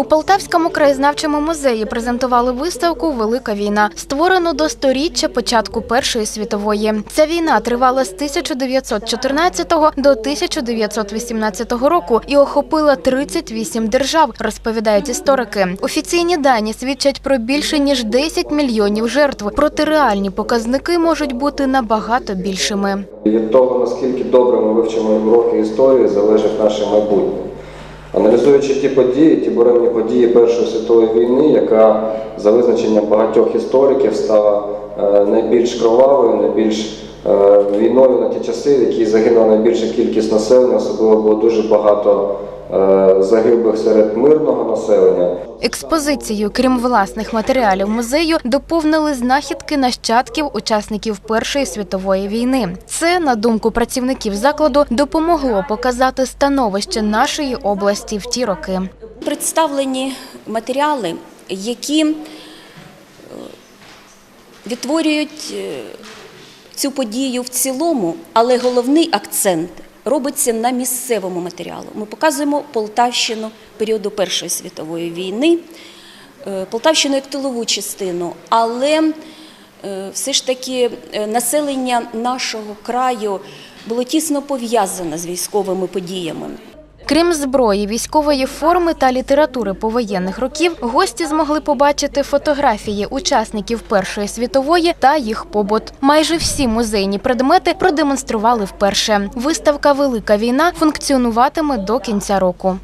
У Полтавському краєзнавчому музеї презентували виставку Велика війна, створену до сторіччя початку Першої світової. Ця війна тривала з 1914 до 1918 року і охопила 38 держав, розповідають історики. Офіційні дані свідчать про більше ніж 10 мільйонів жертв. Проте реальні показники можуть бути набагато більшими. Від того, наскільки добре ми вивчимо уроки історії, залежить наше майбутнє. Аналізуючи ті події, ті буремні події Першої світової війни, яка за визначенням багатьох істориків стала е, найбільш кровавою, найбільш війною на ті часи, в якій загинула найбільша кількість населення, особливо було дуже багато е, загиблих серед мирного населення. Експозицію, крім власних матеріалів музею, доповнили знахідки нащадків учасників Першої світової війни. Це, на думку працівників закладу, допомогло показати становище нашої області в ті роки. Представлені матеріали, які е, відтворюють е, цю подію в цілому, але головний акцент робиться на місцевому матеріалу. Ми показуємо Полтавщину періоду Першої світової війни, е, Полтавщину як тилову частину, але е, все ж таки е, населення нашого краю було тісно пов'язане з військовими подіями. Крім зброї, військової форми та літератури повоєнних років, гості змогли побачити фотографії учасників Першої світової та їх побут. Майже всі музейні предмети продемонстрували вперше. Виставка Велика війна функціонуватиме до кінця року.